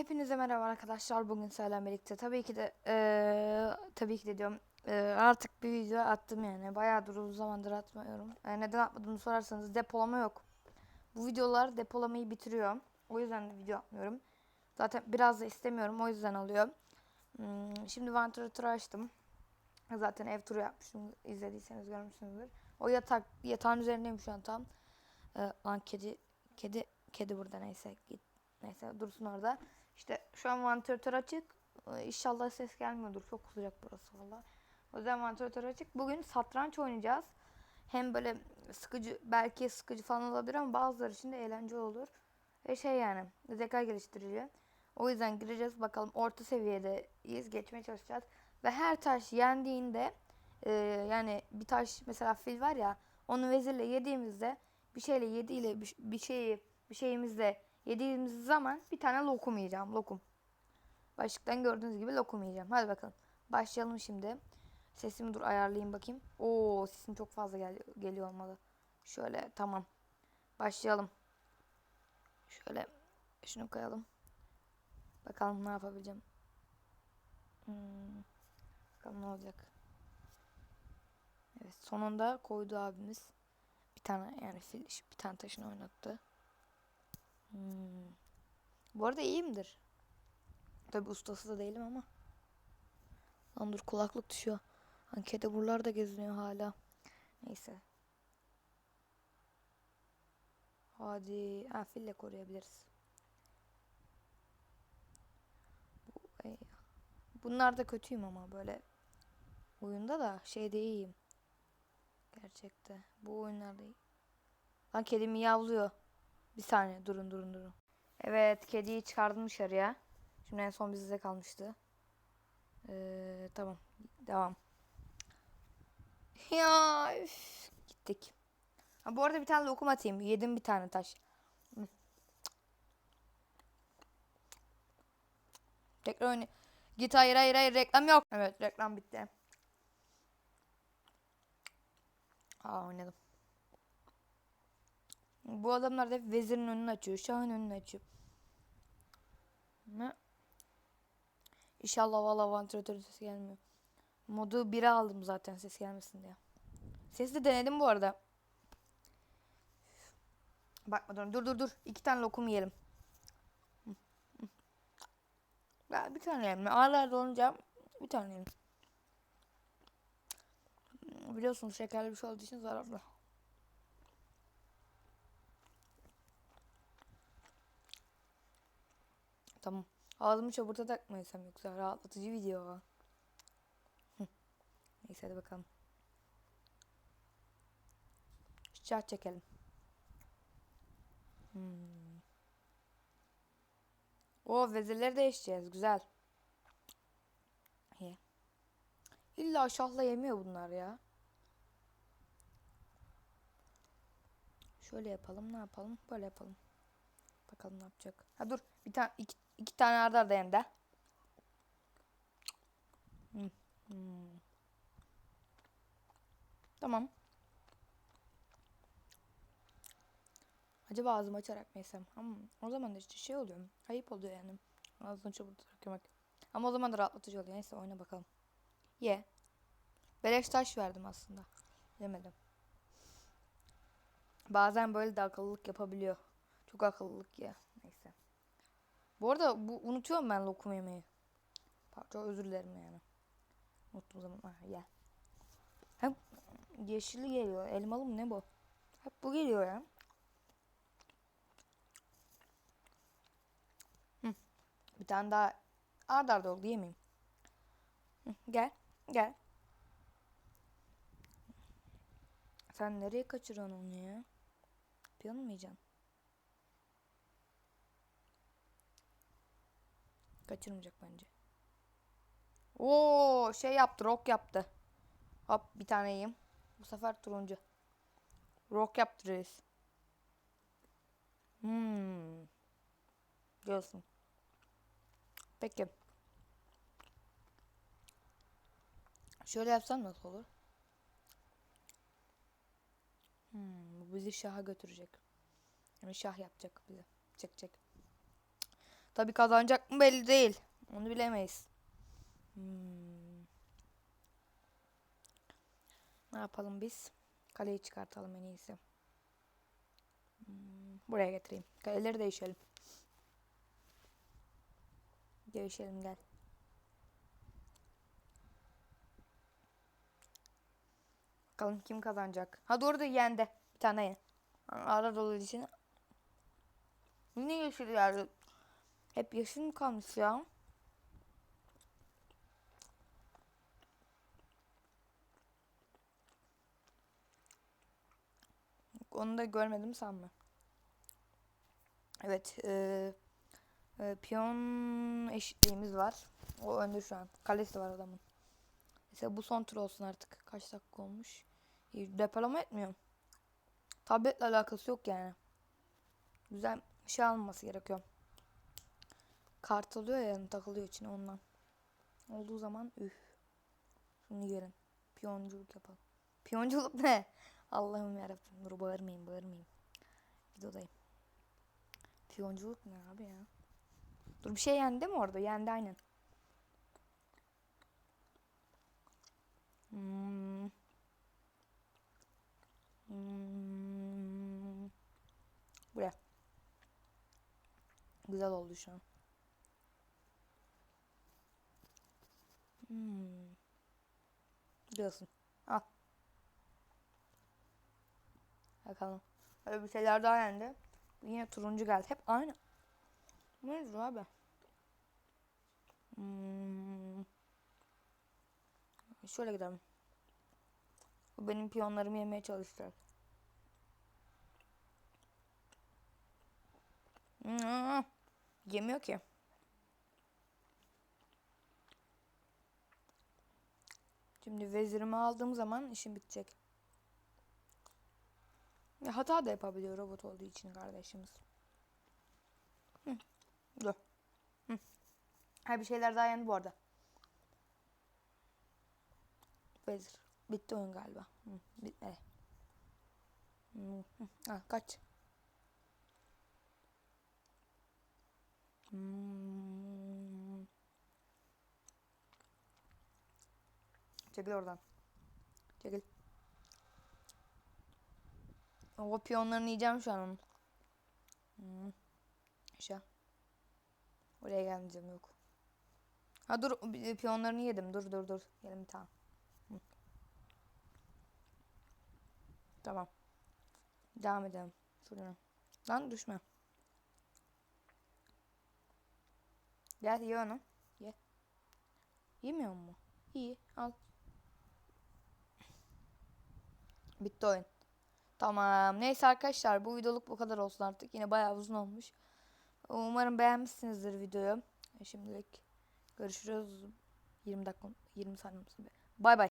Hepinize merhaba arkadaşlar. Bugün sizlerle birlikte tabii ki de eee, tabii ki de diyorum eee, artık bir video attım yani. Bayağıdır uzun zamandır atmıyorum. E, neden atmadığımı sorarsanız depolama yok. Bu videolar depolamayı bitiriyor. O yüzden de video atmıyorum. Zaten biraz da istemiyorum. O yüzden alıyorum. Hmm, şimdi vantilatörü açtım. Zaten ev turu yapmıştım. İzlediyseniz görmüşsünüzdür. O yatak yatağın üzerindeyim şu an tam. Ee, lan kedi kedi kedi burada neyse git. Neyse dursun orada. İşte şu an vantilatör açık. Ee, İnşallah ses gelmiyordur. Çok sıcak burası valla. O yüzden vantilatör açık. Bugün satranç oynayacağız. Hem böyle sıkıcı belki sıkıcı falan olabilir ama bazıları için de eğlence olur. Ve şey yani zeka geliştirici. O yüzden gireceğiz bakalım orta seviyedeyiz. Geçmeye çalışacağız. Ve her taş yendiğinde e, yani bir taş mesela fil var ya onu vezirle yediğimizde bir şeyle yediğiyle bir, bir şeyi bir şeyimizle yediğimiz zaman bir tane lokum yiyeceğim. Lokum. Başlıktan gördüğünüz gibi lokum yiyeceğim. Hadi bakalım. Başlayalım şimdi. Sesimi dur ayarlayayım bakayım. Oo sesim çok fazla gel geliyor olmalı. Şöyle tamam. Başlayalım. Şöyle şunu koyalım. Bakalım ne yapabileceğim. Hmm. Bakalım ne olacak. Evet sonunda koydu abimiz. Bir tane yani fil bir tane taşını oynattı. Hmm. Bu arada iyiyimdir. Tabi ustası da değilim ama. Lan dur kulaklık düşüyor. Lan kedi buralarda geziniyor hala. Neyse. Hadi. Ha fille koruyabiliriz. Bunlar da kötüyüm ama böyle oyunda da şeyde iyiyim. Gerçekte. Bu oyunlarda iyi. Lan kedi miyavlıyor. Bir saniye durun durun durun. Evet kediyi çıkardım dışarıya. Şimdi en son bizde kalmıştı. Ee, tamam devam. Ya üf, gittik. Ha, bu arada bir tane lokum atayım. Yedim bir tane taş. Tekrar oyna. Git hayır hayır hayır reklam yok. Evet reklam bitti. Aa oynadım. Bu adamlar da hep vezirin önünü açıyor. Şahın önünü açıyor. Ne? İnşallah valla vantilatörün sesi gelmiyor. Modu 1'e aldım zaten ses gelmesin diye. Sesi de denedim bu arada. Bakma dur dur dur. İki tane lokum yiyelim. Ya bir tane yiyelim. Ağırlarda olunca bir tane yiyelim. Biliyorsunuz şekerli bir şey olduğu için zararlı. Tamam. Ağzımı çaburta takmaysam yoksa rahatlatıcı video. Neyse hadi bakalım. Şart çekelim. Hmm. O vezirleri değişeceğiz. Güzel. Ye. İlla şahla yemiyor bunlar ya. Şöyle yapalım. Ne yapalım? Böyle yapalım. Bakalım ne yapacak. Ha dur. Bir tane iki, iki tane arda arda. Hmm. Hmm. Tamam. Acaba ağzımı açarak mı yesem? Ama o zaman da işte şey oluyor. Ayıp oluyor yani. Ağzını çabuk yemek. Ama o zaman da rahatlatıcı oluyor. Neyse oyna bakalım. Ye. Beleş taş verdim aslında. Yemedim. Bazen böyle de akıllılık yapabiliyor. Çok akıllılık ya. Neyse. Bu arada bu unutuyorum ben lokum yemeyi. Çok özür dilerim yani. Unuttuğum zaman. Ha, ye. Hep yeşilli geliyor. Elmalı mı ne bu? Hep bu geliyor ya. Hı. Bir tane daha arda arda oldu yemeyeyim. Hı, gel. Gel. Sen nereye kaçırıyorsun onu ya? Yapıyor mu yiyeceksin? Kaçırmayacak bence. Oo şey yaptı, rock yaptı. Hop bir tane yiyeyim. Bu sefer turuncu. Rock yaptı reis. Hmm. Diyorsun. Peki. Şöyle yapsam nasıl olur? Hmm, bu bizi şaha götürecek. Yani şah yapacak bize. Çek çek. Tabii kazanacak mı belli değil. Onu bilemeyiz. Hmm. Ne yapalım biz? Kaleyi çıkartalım en iyisi. Hmm, Buraya getireyim. Kaleleri değişelim. Değişelim gel. Bakalım kim kazanacak. Ha doğru da yendi. Bir tane ye. Ara dolu için. Yine yeşil yerde. Hep mi kalmış ya? Onu da görmedim sanma. Evet. eee, e, piyon eşitliğimiz var. O önde şu an. Kalesi var adamın. Mesela bu son tur olsun artık. Kaç dakika olmuş? Depolama etmiyor. Tabletle alakası yok yani. Güzel bir şey alınması gerekiyor. Kart oluyor ya takılıyor içine ondan. Olduğu zaman üf. Şunu yerin. Piyonculuk yapalım. Piyonculuk ne? Allah'ım yarabbim. Dur bağırmayayım bağırmayayım. Videodayım. Piyonculuk ne abi ya? Dur bir şey yendi mi orada? Yendi aynen. Hmm. Hmm. Buraya. Güzel oldu şu an. Hmm. Diyorsun. Al. Bakalım. Öyle bir şeyler daha yendi. Yine turuncu geldi. Hep aynı. Nedir abi? Hmm. Şöyle gidelim. Bu benim piyonlarımı yemeye çalışacak. Hmm. Yemiyor ki. Şimdi vezirimi aldığım zaman işim bitecek. Ya hata da yapabiliyor robot olduğu için kardeşimiz. Hı. Dur. Hı. Ha bir şeyler daha yendi bu arada. Vezir. Bitti oyun galiba. Hı. Bitmedi. Hı. Hı. Ha, kaç. Hmm. Çekil oradan. Çekil. O piyonlarını yiyeceğim şu an onun. Hmm. Aşağı. Oraya gelmeyeceğim yok. Ha dur piyonlarını yedim. Dur dur dur. Yedim bir tane. Hı. Tamam. Devam edelim. Şuradan. Lan düşme. Gel ye onu. Ye. Yemiyor mu? İyi. Al. Bitti oyun. Tamam. Neyse arkadaşlar bu videoluk bu kadar olsun artık. Yine bayağı uzun olmuş. Umarım beğenmişsinizdir videoyu. Şimdilik görüşürüz. 20 dakika 20 saniye. Bay bay.